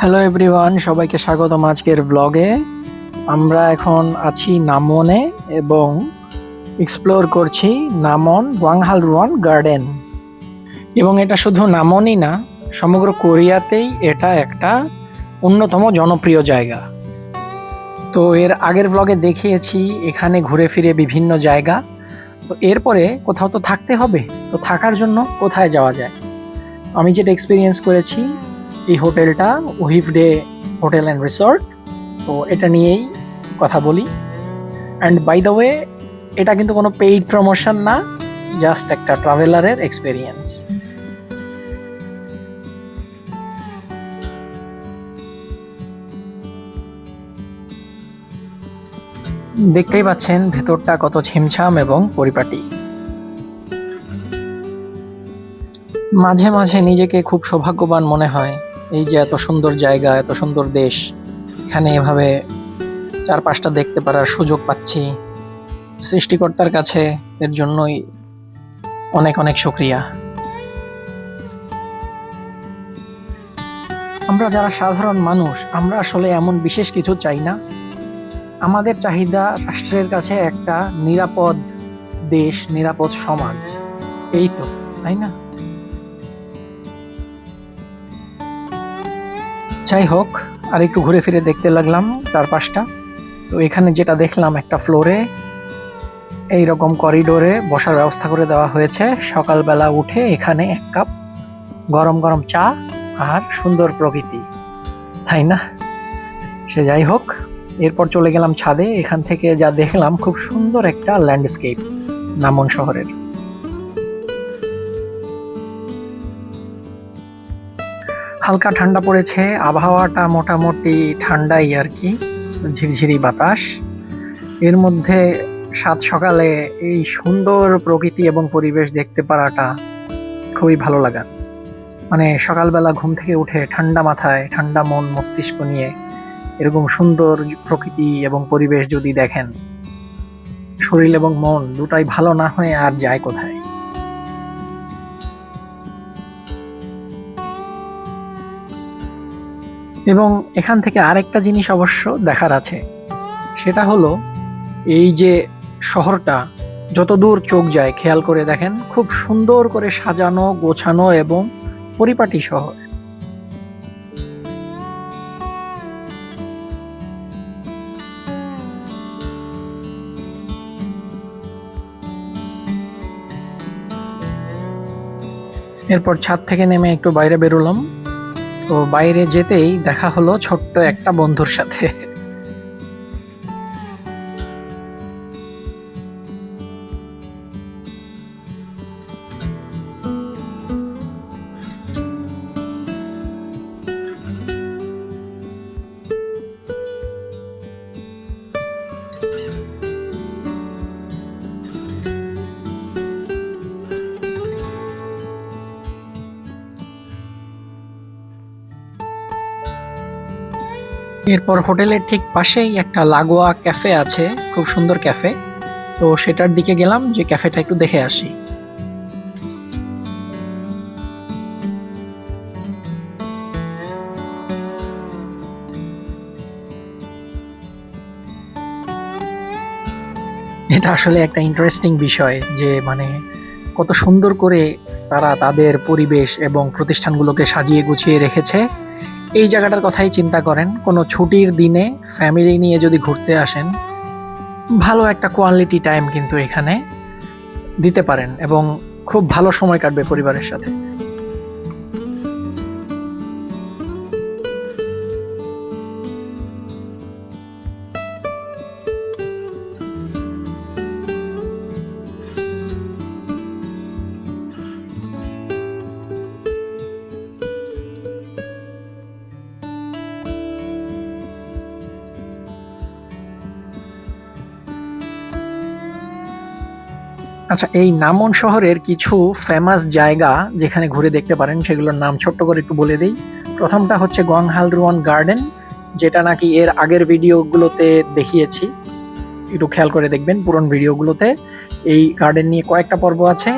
Hello everyone সবাইকে স্বাগতম আজকের ব্লগে আমরা এখন আছি নামনে এবং এক্সপ্লোর করছি নামন ওয়াংহাল রুয়ান গার্ডেন এবং এটা শুধু নামনই না, সমগ্র কোরিয়াতেই এটা একটা অন্যতম জনপ্রিয় জায়গা। তো এর আগের ব্লগে দেখিয়েছি, এখানে ঘুরে ফিরে বিভিন্ন জায়গা। তো এরপরে কোথাও তো থাকতে হবে, তো থাকার জন্য কোথায় যাওয়া যায়? আমি যেটা এক্সপিরিয়েন্স করেছি এই হোটেলটা ওহিফ ডে হোটেল অ্যান্ড রিসর্ট। তো এটা নিয়েই কথা বলি। অ্যান্ড বাই দ্য ওয়ে, এটা কিন্তু কোনো পেইড প্রমোশন না, জাস্ট একটা ট্রাভেলারের এক্সপিরিয়েন্স। দেখতেই পাচ্ছেন ভেতরটা কত ছিমছাম এবং পরিপাটি। মাঝে মাঝে নিজেকে খুব সৌভাগ্যবান মনে হয়। এই যে এত সুন্দর জায়গা, এত সুন্দর দেশ, এখানে এভাবে চারপাশটা দেখতে পারার সুযোগ পাচ্ছি। সৃষ্টিকর্তার কাছে এর জন্যই অনেক অনেক শুক্রিয়া। আমরা যারা সাধারণ মানুষ, আমরা আসলে এমন বিশেষ কিছু চাই না। আমাদের চাহিদা রাষ্ট্রের কাছে একটা নিরাপদ দেশ, নিরাপদ সমাজ। এই তো, তাই না? যাই হোক, আর একটু ঘুরে ফিরে দেখতে লাগলাম চারপাশটা তো এখানে যেটা দেখলাম একটা ফ্লোরে এই রকম করিডোরে বসার ব্যবস্থা করে দেওয়া হয়েছে। সকালবেলা উঠে এখানে এক কাপ গরম গরম চা আর সুন্দর প্রকৃতি, তাই না? সে যাই হোক, এরপর চলে গেলাম ছাদে। এখান থেকে যা দেখলাম খুব সুন্দর একটা ল্যান্ডস্কেপ নামন শহরের। হালকা ঠান্ডা পড়েছে, আবহাওয়াটা মোটামুটি ঠান্ডাই আর কি, ঝিরঝিরি বাতাস। এর মধ্যে সাত সকালে এই সুন্দর প্রকৃতি এবং পরিবেশ দেখতে পারাটা খুবই ভালো লাগা। মানে সকালবেলা ঘুম থেকে উঠে ঠান্ডা মাথায়, ঠান্ডা মন, মস্তিষ্ক নিয়ে এরকম সুন্দর প্রকৃতি এবং পরিবেশ যদি দেখেন, শরীর এবং মন দুটাই ভালো না হয়ে আর যায় কোথায়? এবং এখান থেকে আরেকটা জিনিস অবশ্য দেখার আছে। সেটা হলো, এই যে শহরটা যতদূর চোখ যায়, খেয়াল করে দেখেন, খুব সুন্দর করে সাজানো, গোছানো এবং পরিপাটি শহর। এরপর ছাদ থেকে নেমে একটু বাইরে বেরোলাম। তো বাইরে যেতেই দেখা হলো ছোট্ট একটা বন্ধুর সাথে। এরপর হোটেলের ঠিক পাশেই একটা লাগোয়া ক্যাফে আছে, খুব সুন্দর ক্যাফে। তো সেটার দিকে গেলাম, যে ক্যাফেটা একটু দেখে আসি। এটা আসলে একটা ইন্টারেস্টিং বিষয়, যে মানে কত সুন্দর করে তারা তাদের পরিবেশ এবং প্রতিষ্ঠানগুলোকে সাজিয়ে গুছিয়ে রেখেছে। এই জায়গাটার কথাই চিন্তা করেন, কোনো ছুটির দিনে ফ্যামিলি নিয়ে যদি ঘুরতে আসেন, ভালো একটা কোয়ালিটি টাইম কিন্তু এখানে দিতে পারেন এবং খুব ভালো সময় কাটবে পরিবারের সাথে। আচ্ছা এই নামন শহরের কিছু ফেমাস জায়গা যেখানে ঘুরে দেখতে পারেন, সেগুলোর নাম ছোট্ট করে একটু বলে দিই। প্রথমটা হচ্ছে গোয়াংহাল রুয়ান গার্ডেন, যেটা নাকি এর আগের ভিডিওগুলোতে দেখিয়েছি। একটু খেয়াল করে দেখবেন পুরন ভিডিওগুলোতে। এই গার্ডেন নিয়ে কয়েকটা পর্ব আছে।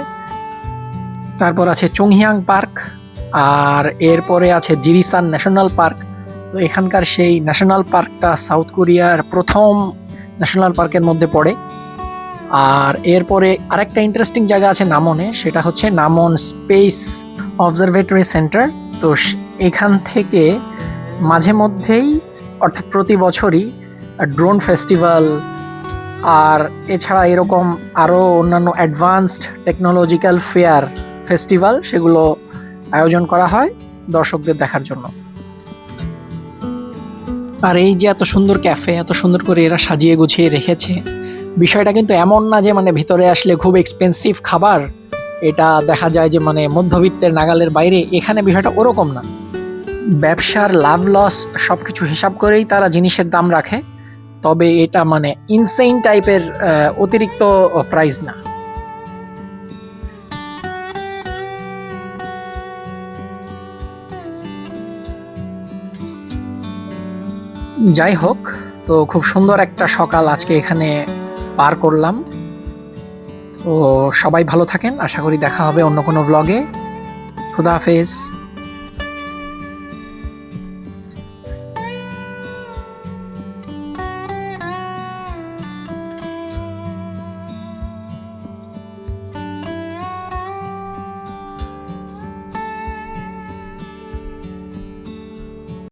তারপর আছে চংহিয়াং পার্ক, আর এরপরে আছে জিরিসান ন্যাশনাল পার্ক। তো এখানকার সেই ন্যাশনাল পার্কটা সাউথ কোরিয়ার প্রথম ন্যাশনাল পার্কের মধ্যে পড়ে। আর এরপরে আরেকটা ইন্টারেস্টিং জায়গা আছে নামনে, সেটা হচ্ছে নামন স্পেস অবজারভেটরি সেন্টার তো এখান থেকে মাঝে মধ্যেই, অর্থাৎ প্রতি বছরই ড্রোন ফেস্টিভ্যাল আর এছাড়া এরকম আরও অন্যান্য অ্যাডভান্সড টেকনোলজিক্যাল ফেয়ার ফেস্টিভ্যাল সেগুলো আয়োজন করা হয় দর্শকদের দেখার জন্য। আর এই যে এত সুন্দর ক্যাফে এত সুন্দর করে এরা সাজিয়ে গুছিয়ে রেখেছে বিষয়টা কিন্তু এমন না যে মানে ভিতরে আসলে খুব এক্সপেন্সিভ খাবার, এটা দেখা যায় যে মানে মধ্যবিত্তের নাগালের বাইরে, এখানে বিষয়টা ওরকম না। ব্যবসার লাভ লস সব কিছু হিসাব করেই তারা জিনিসের দাম রাখে, তবে এটা মানে ইনসেইন টাইপের অতিরিক্ত প্রাইস না। যাই হোক, তো খুব সুন্দর একটা সকাল আজকে এখানে পার করলাম। তো সবাই ভালো থাকেন। আশা করি দেখা হবে অন্য কোনো ব্লগে খুদা হাফেজ।